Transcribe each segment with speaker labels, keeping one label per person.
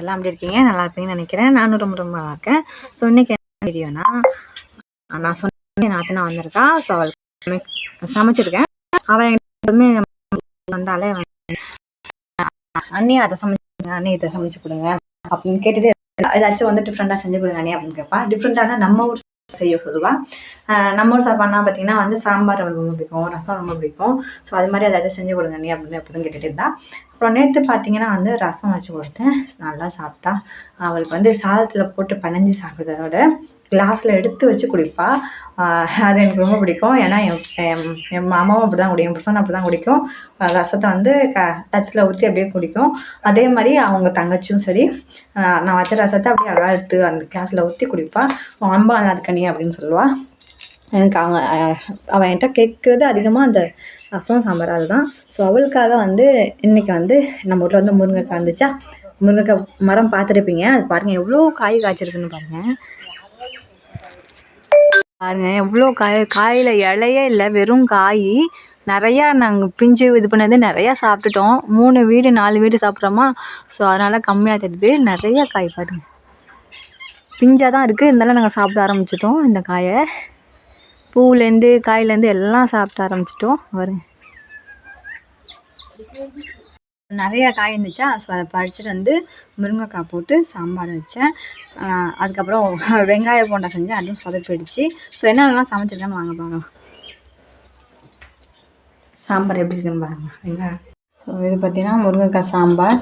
Speaker 1: எல்லாம் அப்படி இருக்கீங்க? நல்லா இருப்பீங்கன்னு நினைக்கிறேன். நானும் ரொம்ப ரொம்ப நல்லா இருக்கேன். ஸோ இன்றைக்கி என்ன வீடியோனா நான் சொன்ன என் நாத்தனா வந்திருக்கா. ஸோ அவளுக்கு சமைச்சிருக்கேன். அவள் எப்பவுமே வந்தாலே அண்ணி அதை சமைச்சு அண்ணி இதை சமைச்சு கொடுங்க அப்படின்னு கேட்டுட்டு ஏதாச்சும் வந்து டிஃப்ரெண்ட்டாக செஞ்சு கொடுங்க அண்ணி அப்படின்னு கேட்பா. டிஃப்ரெண்ட்டாக நம்ம ஊர் செய்ய சொல்லுவாள் நம்ம ஊர் சாப்பாடுனா பார்த்தீங்கன்னா வந்து சாம்பார் அவளுக்கு ரொம்ப பிடிக்கும் ரசம் ரொம்ப பிடிக்கும். ஸோ அது மாதிரி ஏதாச்சும் செஞ்சு கொடுங்க நீ அப்படின்னு எப்போதும் கேட்டுகிட்டு இருந்தா. அப்புறம் நேற்று பார்த்தீங்கன்னா வந்து ரசம் வச்சு கொடுத்தேன். நல்லா சாப்பிட்டா. அவளுக்கு வந்து சாதத்தில் போட்டு பனைஞ்சு சாப்பிட்றதோட கிளாஸில் எடுத்து வச்சு குடிப்பா. அது எனக்கு ரொம்ப பிடிக்கும். ஏன்னா என் என் என் மாமாவும் அப்படி தான் குடிக்கும். என் புருஷனும் அப்படி தான் குடிக்கும் ரசத்தை வந்து க தத்தில் ஊற்றி அப்படியே குடிக்கும். அதே மாதிரி அவங்க தங்கச்சியும் சரி நான் வச்ச ரசத்தை அப்படியே அழகாக எடுத்து அந்த கிளாஸில் ஊற்றி குடிப்பா. ரொம்ப நல்லா இருக்கணி அப்படின்னு சொல்லுவாள் எனக்கு அவங்க அவன் என்கிட்ட கேட்குறது அதிகமாக அந்த ரசம் சாம்பார் அதுதான். ஸோ அவளுக்காக வந்து இன்றைக்கி வந்து நம்ம ஊரில் வந்து முருங்கைக்காய் வந்துச்சா முருங்கைக்காய் மரம் பார்த்துருப்பீங்க. அது பாருங்கள் எவ்வளோ காய் காய்ச்சிருக்குன்னு பாருங்கள் பாருங்க எவ்வளோ காய் காயில் இலையே இல்லை வெறும் காய். நிறையா நாங்கள் பிஞ்சு இது பண்ணது நிறையா சாப்பிட்டுட்டோம். மூணு வீடு நாலு வீடு சாப்பிட்றோமா? ஸோ அதனால் கம்மியாக தெரியுது. நிறைய காய் பாருங்க. பிஞ்சாக தான் இருக்குது இருந்தாலும் நாங்கள் சாப்பிட ஆரம்பிச்சிட்டோம் இந்த காயை. பூவுலேருந்து காயிலேருந்து எல்லாம் சாப்பிட ஆரம்பிச்சிட்டோம். வருங்க நிறையா காய் இருந்துச்சா ஸோ அதை பறிச்சுட்டு வந்து முருங்கைக்காய் போட்டு சாம்பார் வச்சேன். அதுக்கப்புறம் வெங்காய போண்டா செஞ்சேன் அதுவும் சொதப்பிடுச்சு. ஸோ என்னென்னலாம் சமைச்சிருக்கேன்னு வாங்க பார்க்கலாம். சாம்பார் எப்படி இருக்குன்னு பாருங்க வெங்காயம் ஸோ இது பார்த்தீங்கன்னா முருங்கைக்காய் சாம்பார்.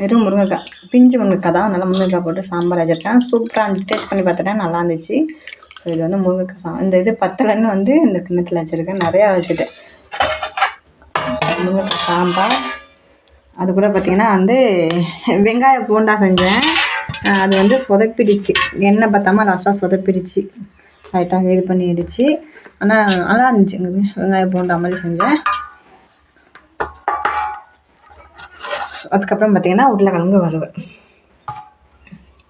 Speaker 1: வெறும் முருங்கைக்காய் பிஞ்சு முருங்கைக்காய் தான். நல்லா முருங்கைக்காய் போட்டு சாம்பார் வச்சுருக்கேன். சூப்பராக அந்த டேஸ்ட் பண்ணி பார்த்துட்டேன் நல்லா இருந்துச்சு. ஸோ இது வந்து முருங்கைக்காய் சாம்பார். இந்த இது பத்தலைன்னு வந்து இந்த கிண்ணத்தில் வச்சுருக்கேன். நிறையா வச்சுட்டேன் முருங்கைக்காய் சாம்பார். அது கூட பார்த்திங்கன்னா வந்து வெங்காய பூண்டா செஞ்சேன். அது வந்து சொதப்பிடுச்சு. எண்ணெய் பார்த்தாமல் லாஸ்ட்டாக சொதப்பிடுச்சு. லைட்டாக இது பண்ணிடுச்சு. ஆனால் நல்லா இருந்துச்சு. வெங்காய பூண்டா மாதிரி செஞ்சேன். அதுக்கப்புறம் பார்த்திங்கன்னா உருளைக்கிழங்கு வருவேன்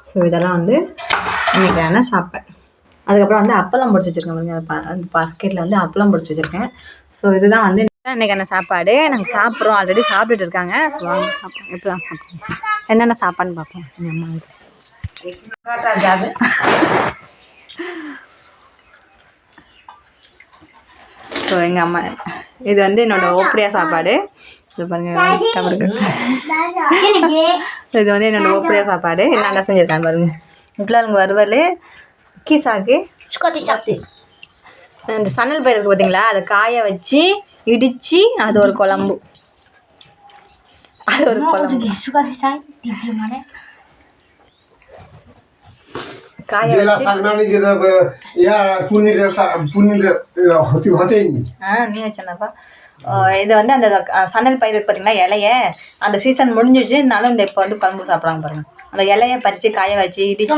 Speaker 1: ஸோ இதெல்லாம் வந்து இன்றைக்கான சாப்பாடு அதுக்கப்புறம் வந்து அப்பளம் பிடிச்சி வச்சுருக்கேன் பாருங்க. அது அந்த பாக்கெட்டில் வந்து அப்பளம் பிடிச்சி வச்சுருக்கேன். ஸோ இதுதான் வந்து இன்றைக்கான சாப்பாடு. நாங்கள் சாப்பிட்றோம். ஆல்ரெடி சாப்பிட்டுட்டு இருக்காங்க. ஸோ வாங்க சாப்பிட்றோம் எப்படி தான் சாப்பிடுவோம்? என்னென்ன சாப்பாடுன்னு பார்ப்போம். எங்கள் அம்மா வீட்டு ஸோ எங்கள் அம்மா இது வந்து என்னோட ஓப்படியா சாப்பாடு. இது பாருங்க இது வந்து என்னோட ஓப்படியா சாப்பாடு. என்னென்ன செஞ்சுருக்காங்க பாருங்க. உருளைக்கிழங்கு வறுவல் கீசாக்கு இந்த சன்னல் பயிர் இருக்குது பார்த்தீங்களா அதை காய வச்சு இடித்து அது ஒரு குழம்பு. அது ஒரு குழம்பு. காய நீ வச்சனப்பா இது வந்து அந்த சன்னல் பயிர் பார்த்தீங்கன்னா இலைய? அந்த சீசன் முடிஞ்சிச்சு இருந்தாலும் இந்த இப்போ வந்து குழம்பு சாப்பிட்றாங்க பாருங்கள் அந்த இலையை பறித்து காய வச்சு இடித்து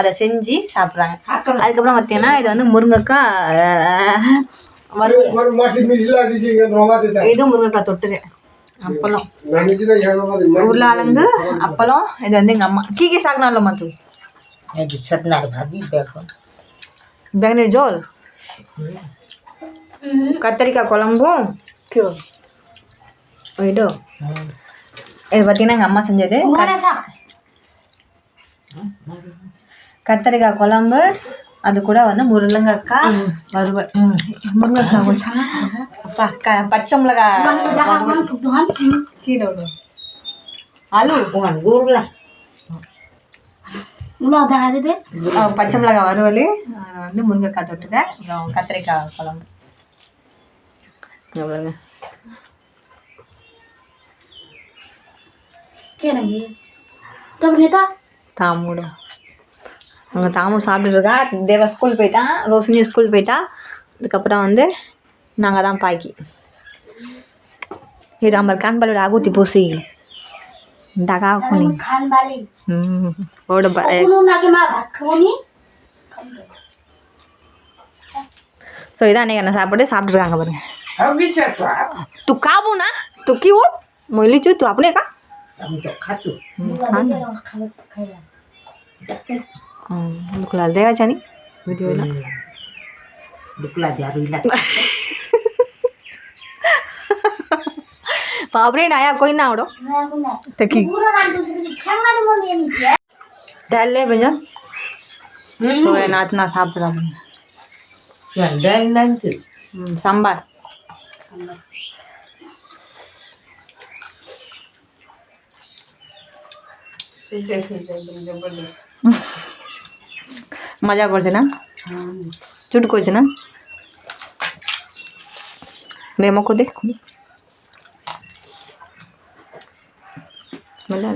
Speaker 1: அதை செஞ்சு சாப்பிட்றாங்க. அதுக்கப்புறம் பார்த்தீங்கன்னா இது வந்து முருங்கைக்காய் இது முருங்கைக்காய் தொட்டுது அப்பளம். உருளாலந்து அப்பளம் இது வந்து எங்கள் அம்மா. ಕೀಗೆ ಸಾಕ್ನಲ್ಲ ಮಕ್ಕಳು ಇದು ಸತ್ನಾರು ಭಾಗಿ ಬೇಕು கத்தரிக்காய் குழம்பும். இது. இது பார்த்தீங்கன்னா எங்கள் அம்மா செஞ்சது. கத்தரிக்காய் குழம்பு அது கூட வந்து முருங்கக்காய் வறுவல். முருங்கைக்காய் பச்சை மிளகாய். கீழே அஹ் பச்சை மிளகாய் வறுவல். அது வந்து முருங்கைக்காய் தொட்டுக்க. அப்புறம் கத்திரிக்காய் குழம்பு. பாருங்க. தாமுட அங்கே தாமு சாப்பிட்டுட்டு இருக்கா தேவா ஸ்கூல் போயிட்டான் ரோஷினி ஸ்கூல் போயிட்டா அதுக்கப்புறம் வந்து நாங்கள் தான் பாக்கி இது আমার কান বালুর আগুতি বসি ডাকা খুনি হুম ওটা বা- এ- ஸோ இதான் அன்றைக்கி என்ன சாப்பாடு சாப்பிட்ருக்காங்க பாருங்க 가도 간. 가야. 어, 누굴 내가 자니? 어디에나? 누굴 알아야 일라. બાપરે નાયા કોઈ ના આવડો તકી પૂરો રાંધું છું પછી ખાવાનું મમ્મી એમ કે દાળ લે মজা করছে না চুট করছে না মেমোকে দেখুন मज़ा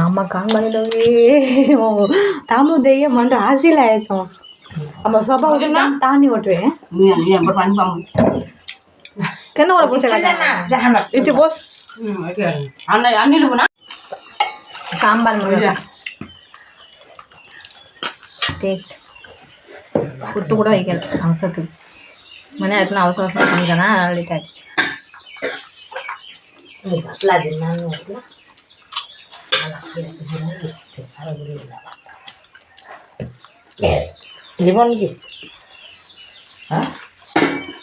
Speaker 1: அம்மா கால் பண்ணிட்டு தாமு தெய்ய மண்டு ஆசையில் ஆயிடுச்சோம் நம்ம சோபா விட்டுனா தாண்டி ஓட்டுவேன் কেন ওরা বসে গেছে তুই বস আনি নেবো না সাম্বার టేస్ట్ పుట్టు కూడా వేయగల అవసరం మన అట్లా అవసరం వస్తుంది కదా అల్లి టాచ్ అట్లా
Speaker 2: తిన్నాను
Speaker 1: అట్లా లిమన్కి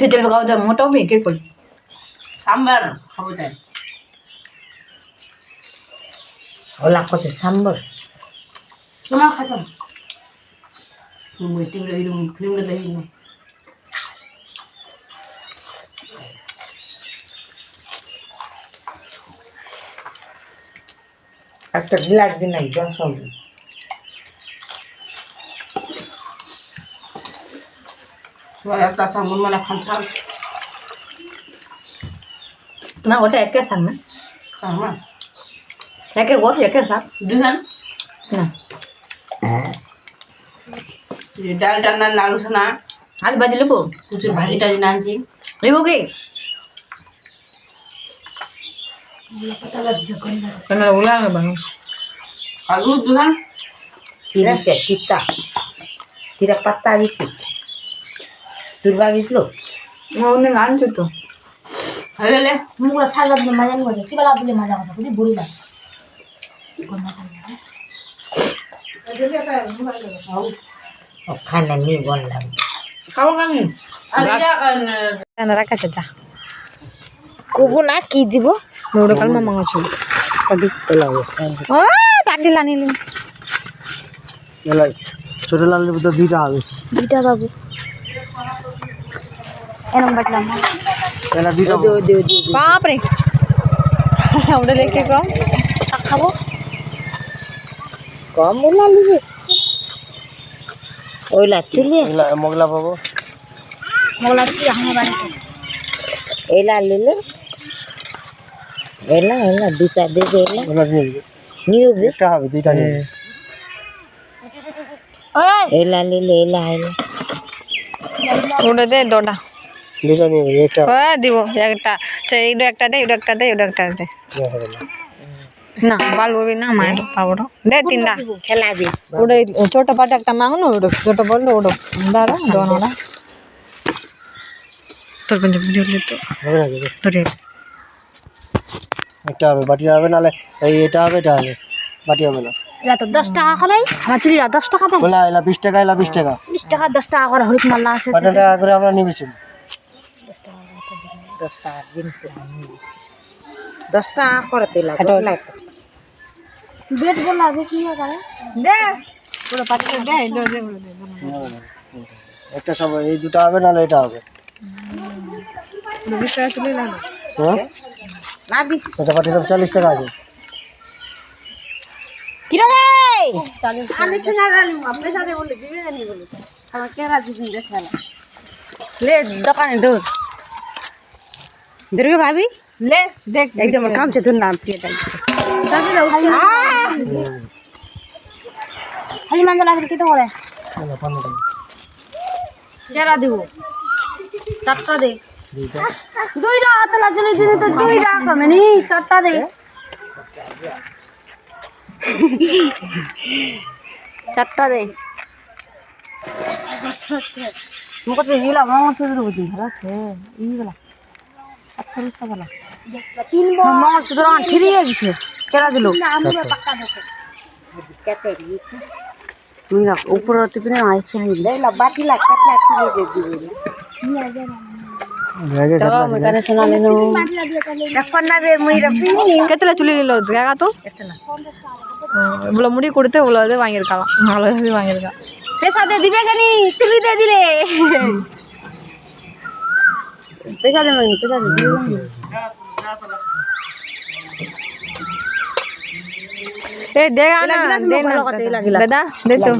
Speaker 1: ಹಿತ್ತಲ್ ಬೇಕಾದ ಮೊಟ್ಟವು ಬೇಕೇ
Speaker 2: ಕೊಡಿ ಸಾಂಬಾರು ಹೌದಾ
Speaker 3: ಅವ್ರು ಹಾಕೋತೀವಿ ಸಾಂಬಾರು
Speaker 2: ತುಂಬ ಹಾಕೋತಾವ ನಿಮ್ಮ ಟಿವಿ ಇದು ಫಿಲ್ಮ್ದ ಇದು
Speaker 3: একটা বিলাট দিন একজন সঙ্গে
Speaker 2: সবাই একটা আচ্ছা মন মানে খান
Speaker 1: না ওটা একে শাক না
Speaker 2: আমার
Speaker 1: একে গোর একে শাক
Speaker 2: দুখান
Speaker 1: না
Speaker 2: ডাল টান্নার নাড়ু সোনা
Speaker 1: আজ বাজি লেবু
Speaker 2: কুচুর ভাজি টাজি নানছি
Speaker 1: লেবু কি কেন উলা বানু
Speaker 2: আলু দুখান
Speaker 3: তিরিটা তিতা তিরা পাত্তা দিছি 둘박
Speaker 1: 있어. 어,
Speaker 4: 언니가 안 줬어. 알려래? 누가 살라불이 맞는 거지. 휘발라불이 맞아서 그게 모르다. 이건 맞았네.
Speaker 3: ওখানে নিয়ে বললাম
Speaker 2: খাব খাবি
Speaker 1: রাখা চাচা
Speaker 3: কবো না কি দিব
Speaker 1: নৌড়ো কাল মামা আছে কবি ও
Speaker 5: তাটি লানিলেন ছোট লাল দুইটা হবে
Speaker 4: দুইটা বাবু এরম বাটলাম
Speaker 5: এলা দুইটা
Speaker 1: বাপরে। ওটা দেখে কম।
Speaker 4: খাব?
Speaker 3: কম বলা লিবে। ওইলা চুলি
Speaker 5: মগলা পাবো।
Speaker 4: মোগলা কি আমার বাড়িতে।
Speaker 3: এলা লিলে। এলা এলা দুটা দেবে এলা।
Speaker 5: দিবে
Speaker 3: নিউবে
Speaker 5: হবে দুইটা নিয়ে
Speaker 3: এলা লিলে এলা এলা।
Speaker 1: ওটা দে দোটা।
Speaker 5: দুইটা নিয়ে নেবে একটা
Speaker 1: ও দিব একটা। এইটা একটা দে এটা একটা দে এটা একটা দে।
Speaker 5: না।
Speaker 1: না বালবো না মায়ের পাবো দে তিনটা
Speaker 3: খেলাবি।
Speaker 1: ওটা ছোট পাটে একটা মাংনো ওটা ছোট বলল ওটা দাঁড়া দোনোটা তোর ভিডিও তো।
Speaker 5: হবে না
Speaker 1: ধরে
Speaker 5: একটা হবে বাটি হবে নাহলে এই এটা হবে এটা হবে। বাটি হবে না।
Speaker 4: তো দশ টাকা করে আমার চুরিরা দশ টাকা দেয়
Speaker 5: এলা বিশ টাকা এলা বিশ টাকা।
Speaker 4: বিশ টাকা দশ টাকা করে হরিক মাল্লা আছে
Speaker 5: টাকা করে আমরা দশ টাকা
Speaker 3: দশ টাকা জিনিস দশ টাকা করে তুই লাগে
Speaker 4: বেট বল লাগে শুনিয়া করে।
Speaker 1: দে। পুরো পাটিটা দে লো দে বলে দে
Speaker 5: একটা সব এই দুটো হবে নাহলে এটা হবে।
Speaker 1: বিশ টাকা তুলে
Speaker 5: হ্যাঁ?
Speaker 3: না
Speaker 5: না চল্লিশ টাকা আছে।
Speaker 4: কিরবে আনিছে
Speaker 1: না জানি সাথে বলে দিবে জানি রাজি দিবে খেলা ले देख
Speaker 4: একদম কাম চে ধুন নাম দিয়ে দেয় খালি মাঞ্জা লাগে কি তো করে
Speaker 5: এলা পনেরো টাকা
Speaker 1: কেরা দিব
Speaker 6: চারটা দে দুইটা হাতলা চলে দিলে তো দুইটা কমে নি চারটা দে চারটা দে মুখ তো ইলা মামা সুদর বুঝি ভালো আছে ইগুলা আচ্ছা বুঝতে পারলাম মামা সুদর আন ঠিকই গেছে কেরা দিল তুই না উপর টিপিনে আইছে নি লা বাটি লা কাটলা ঠিকই দে দিবি মেকানে শোনালে নো এখন না বের মুই রবি
Speaker 1: கெத்தில் சொல்லி இல்லை கேட்காத்தும் இவ்வளோ முடி கொடுத்து இவ்வளோ இது வாங்கியிருக்கலாம் அவ்வளோ இது வாங்கியிருக்கான்
Speaker 6: পেশাতে দিবে খানি চুরিতে দিলে পেশাতে মাগনি পেশাতে দিবে।
Speaker 1: এ দে
Speaker 6: দে
Speaker 1: না দাদা দে তো।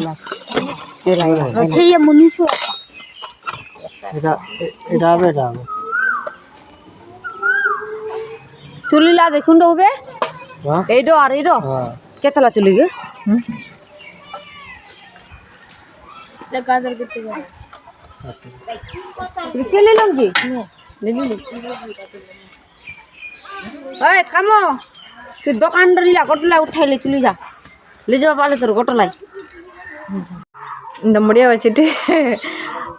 Speaker 6: চুলিলা আচ্ছা, দেখুন ডোবে এইডো আর এইটো কেতলা চুলি গে।
Speaker 4: গাজর করতে যাবে
Speaker 6: কে নিলাম কি এই কাম তুই দোকান লিলা গোটলা উঠাইলে চুলি যা লে যাবা পালে তোর গোটলাই
Speaker 1: இந்த முடியை வச்சுட்டு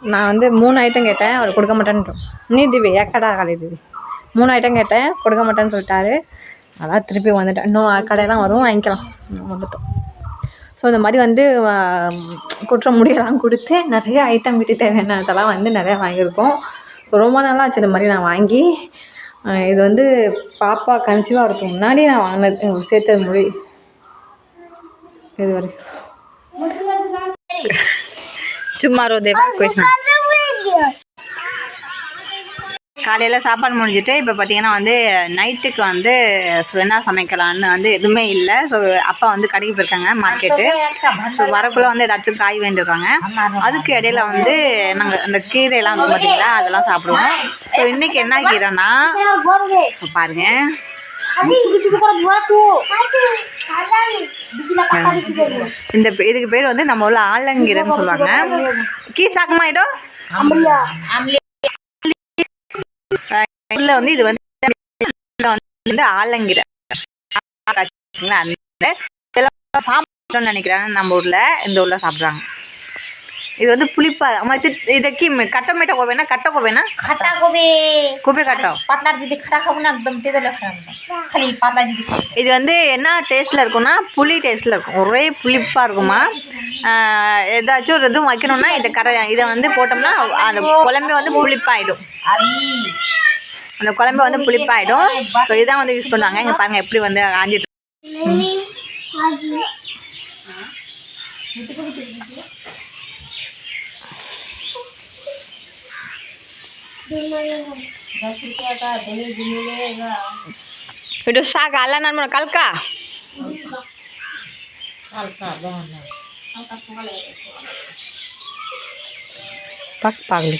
Speaker 1: நான் வந்து மூணு ஐட்டம் கேட்டேன் அவர் கொடுக்க மாட்டேன்ட்டோம் நீ திவி ஏக்கடா காலி திவி மூணு ஐட்டம் கேட்டேன் கொடுக்க மாட்டேன்னு சொல்லிட்டாரு அதான் திருப்பி வந்துட்டேன் இன்னும் கடையெல்லாம் வரும் வாங்கிக்கலாம் வந்துட்டோம் ஸோ இந்த மாதிரி வந்து ஆஹ், குற்ற முடியெல்லாம் கொடுத்து நிறைய ஐட்டம் வீட்டுக்கு தேவையானதெல்லாம் வந்து நிறையா வாங்கியிருக்கோம். ஸோ ரொம்ப நாளாக ஆச்சு இந்த மாதிரி நான் வாங்கி. இது வந்து பாப்பா கன்சீவாக வரதுக்கு முன்னாடி நான் வாங்கினது சேர்த்தது முடி. இது வரைக்கும். சும்மா ரோதேவா கொஸ்டின் காலையில் சாப்பாடு முடிஞ்சுட்டு இப்போ பார்த்தீங்கன்னா வந்து நைட்டுக்கு வந்து என்ன சமைக்கலான்னு வந்து எதுவுமே இல்லை. ஸோ அப்பா வந்து கடைக்கு போயிருக்காங்க மார்க்கெட்டு ஸோ வரக்குள்ளே வந்து ஏதாச்சும் காய் வேண்டிருக்காங்க அதுக்கு இடையில வந்து நாங்கள் அந்த கீரையெல்லாம் வந்து பார்த்தீங்களா அதெல்லாம் சாப்பிடுவோம். ஸோ இன்றைக்கி என்ன கீரைன்னா பாருங்க. இந்த இதுக்கு பேர் வந்து நம்ம உள்ள ஆலங்கீரைன்னு சொல்லுவாங்க. கீ சாக்குமாயிடும் இதுல வந்து இது வந்து ஆலங்கிற. அந்த நினைக்கிறாங்க நம்ம ஊர்ல. இந்த ஊர்ல சாப்பிடுறாங்க. இது வந்து புளிப்பா ಇದಕ್ಕೆ ಕಟ್ಟ ಮೇಟ ಕೋಬೇನ ಕಟ್ಟ ಕೋಬೇನ ಕಟ್ಟ
Speaker 4: ಕೋಬೆ ಕೋಬೆ ಕಟ್ಟ ಪಾತ್ಲಾ ಜೊತೆ ಕಟ್ಟ ಕೋಬೇನ एकदम தேதல ಖಾಲಿ ಪಾತ್ಲா ಜೊತೆ
Speaker 1: இது. வந்து என்ன டேஸ்ட்ல இருக்கும்னா புளி டேஸ்ட்ல இருக்கும். ஒரே புளிப்பா இருக்குமா? ஏதாச்சும் ஒரு இதுவும் வைக்கணும்னா இதை கரை இதை வந்து போட்டோம்னா அந்த குழம்பு வந்து புளிப்பாயிடும்.
Speaker 4: அரி
Speaker 1: அந்த குழம்பு வந்து புளிப்பாயிடும் ஸோ இதுதான் வந்து யூஸ் பண்ணுவாங்க இங்கே பாருங்கள் எப்படி வந்து
Speaker 4: காஞ்சிட்டு ఇటు సాగా అలా నన్ను కల్కా పక్క పాగలి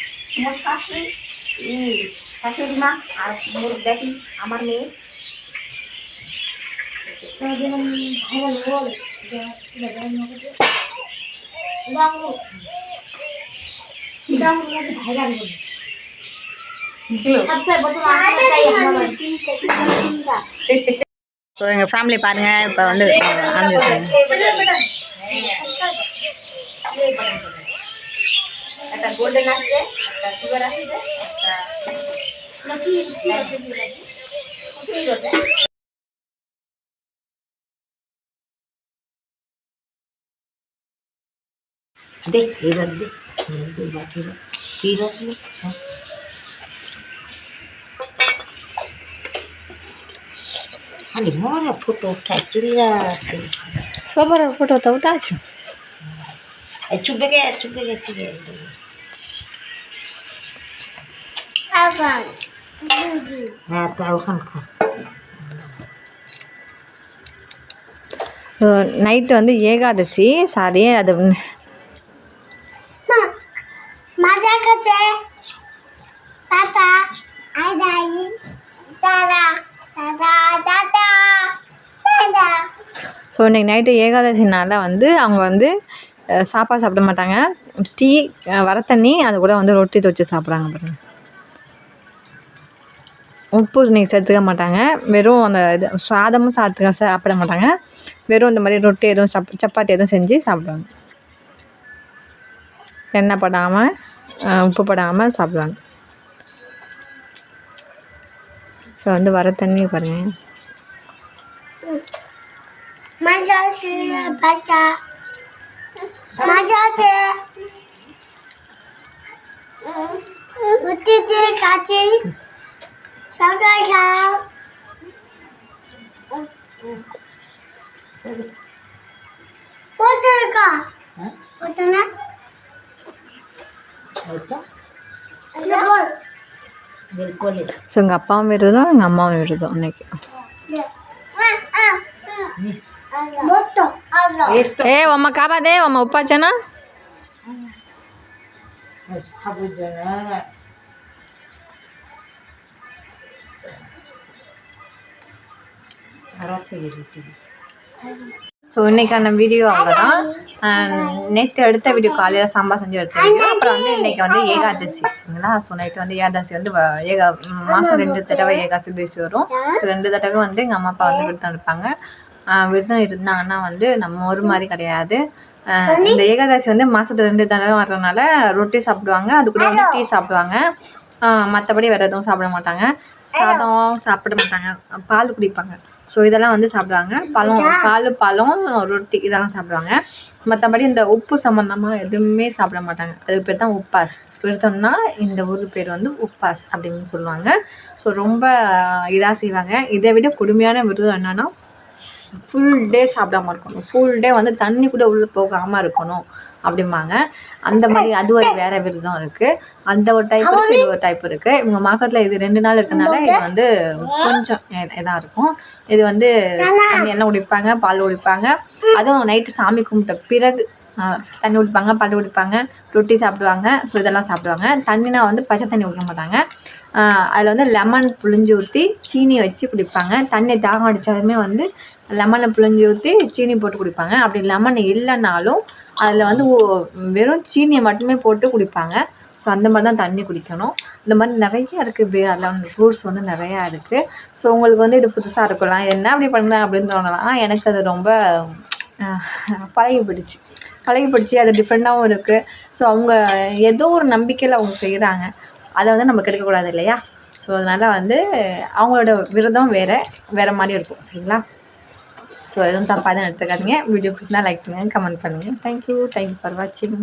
Speaker 4: মোর শাশুড়ি শাশুড়ি মা আর মোর বেটি আমার মেয়ে।
Speaker 1: ஸோ எங்கள் ஃபேமிலி பாருங்கள் இப்போ வந்து அனுப்பிச்சிருக்காங்க
Speaker 4: দেখ এবার দেখ বাকি হ্যাঁ। রাখ এই রাখ
Speaker 6: দে খালি মোরা ফটো উঠায় চুলা
Speaker 1: সবার ফটো তো উঠাছো
Speaker 6: চুপে গে চুপে গে চুপে গে।
Speaker 1: நைட்டு வந்து ஏகாதசி சாரி அது ஸோ இன்றைக்கி நைட்டு ஏகாதசினால் வந்து அவங்க வந்து சாப்பாடு சாப்பிட மாட்டாங்க. டீ வர தண்ணி அது கூட வந்து ரொட்டி துவச்சி சாப்பிட்றாங்க பாருங்கள் உப்பு நீங்கள் சேர்த்துக்க மாட்டாங்க. வெறும் அந்த இது சாதமும் சாத்துக்க சாப்பிட மாட்டாங்க. வெறும் இந்த மாதிரி ரொட்டி எதுவும் சப் சப்பாத்தி எதுவும் செஞ்சு சாப்பிடுவாங்க. எண்ணெய் படாமல் உப்பு படாமல் சாப்பிடுவாங்க. ஸோ வந்து வர தண்ணி பாருங்கள்
Speaker 7: मजा போட்டிருக்கா
Speaker 2: போட்டனா
Speaker 1: ஸோ எங்கள் அப்பாவும் விரதம் எங்கள் அம்மாவும் விரதம் இன்னைக்கு ఏ అమ్మ కాబాదే అమ్మ ఉప్పాచనా ஸோ இன்னைக்கான வீடியோ அவ்வளோதான் நேற்று எடுத்த வீடியோ காலையில் சாம்பார் செஞ்சு எடுத்த வீடியோ அப்புறம் வந்து இன்னைக்கு வந்து ஏகாதசி சரிங்களா? ஸோ நைட்டு வந்து ஏகாதசி வந்து வ- ஏகா மாதம் ரெண்டு தடவை ஏகாதசி வரும். ரெண்டு தடவை வந்து எங்கள் அம்மா அப்பா வந்து விரதம் இருப்பாங்க. விரதம் இருந்தாங்கன்னா வந்து நம்ம ஒரு மாதிரி கிடையாது. இந்த ஏகாதசி வந்து மாதத்துல ரெண்டு தடவை வர்றதுனால ரொட்டி சாப்பிடுவாங்க. அது கூட வந்து டீ சாப்பிடுவாங்க. மற்றபடி வேறு எதுவும் சாப்பிட மாட்டாங்க. சாதம் சாப்பிட மாட்டாங்க. பால் குடிப்பாங்க. ஸோ இதெல்லாம் வந்து சாப்பிடுவாங்க. பழம் பால் பழம் ரொட்டி இதெல்லாம் சாப்பிடுவாங்க. மற்றபடி இந்த உப்பு சம்மந்தமாக எதுவுமே சாப்பிட மாட்டாங்க. அதுக்கு பேர் தான் உப்பாஸ். விரதம்னா இந்த ஊர் பேர் வந்து உப்பாஸ் அப்படின்னு சொல்லுவாங்க. ஸோ ரொம்ப இதாக செய்வாங்க. இதை விட கொடுமையான விரதம் என்னன்னா ஃபுல் டே சாப்பிடாம இருக்கணும். ஃபுல் டே வந்து தண்ணி கூட உள்ளே போகாமல் இருக்கணும். அப்படிம்பாங்க. அந்த மாதிரி அது ஒரு வேற விரதம் இருக்குது அந்த ஒரு டைப் இருக்குது இது ஒரு டைப் இருக்குது இவங்க மாசத்துல இது ரெண்டு நாள் இருக்கனால இது வந்து கொஞ்சம் இதாக இருக்கும். இது வந்து தண்ணி எல்லாம் குடிப்பாங்க பால் குடிப்பாங்க. அதுவும் நைட்டு சாமி கும்பிட்ட பிறகு தண்ணி குடிப்பாங்க பல் குடிப்பாங்க ரொட்டி சாப்பிடுவாங்க ஸோ இதெல்லாம் சாப்பிடுவாங்க. தண்ணினா வந்து பச்சை தண்ணி குடிக்க மாட்டாங்க. அதில் வந்து லெமன் புழிஞ்சு ஊற்றி சீனி வச்சு குடிப்பாங்க. தண்ணி தாகம் அடித்தாலுமே வந்து லெமனை புழிஞ்சு ஊற்றி சீனி போட்டு குடிப்பாங்க. அப்படி லெமன் இல்லைனாலும் அதில் வந்து வெறும் சீனியை மட்டுமே போட்டு குடிப்பாங்க. ஸோ அந்த மாதிரி தான் தண்ணி குடிக்கணும். இந்த மாதிரி நிறைய இருக்குது அதில் ஃப்ரூட்ஸ் வந்து நிறையா இருக்குது ஸோ உங்களுக்கு வந்து இது புதுசாக இருக்கலாம். என்ன அப்படி பண்ணலாம் அப்படின்னு தோணலாம். எனக்கு அது ரொம்ப பழகி போயிடுச்சு. பழகி அது டிஃப்ரெண்ட்டாகவும் இருக்குது ஸோ அவங்க ஏதோ ஒரு நம்பிக்கையில் அவங்க செய்கிறாங்க அதை வந்து நம்ம கெடுக்கக்கூடாது இல்லையா? ஸோ அதனால் வந்து அவங்களோட விரதம் வேறு வேறு மாதிரி இருக்கும். சரிங்களா? ஸோ எதுவும் தப்பாக தான் எடுத்துக்காதீங்க. வீடியோ பிடிச்சினா லைக் பண்ணுங்கள் கமெண்ட் பண்ணுங்கள் thank you thank you for வாட்சிங்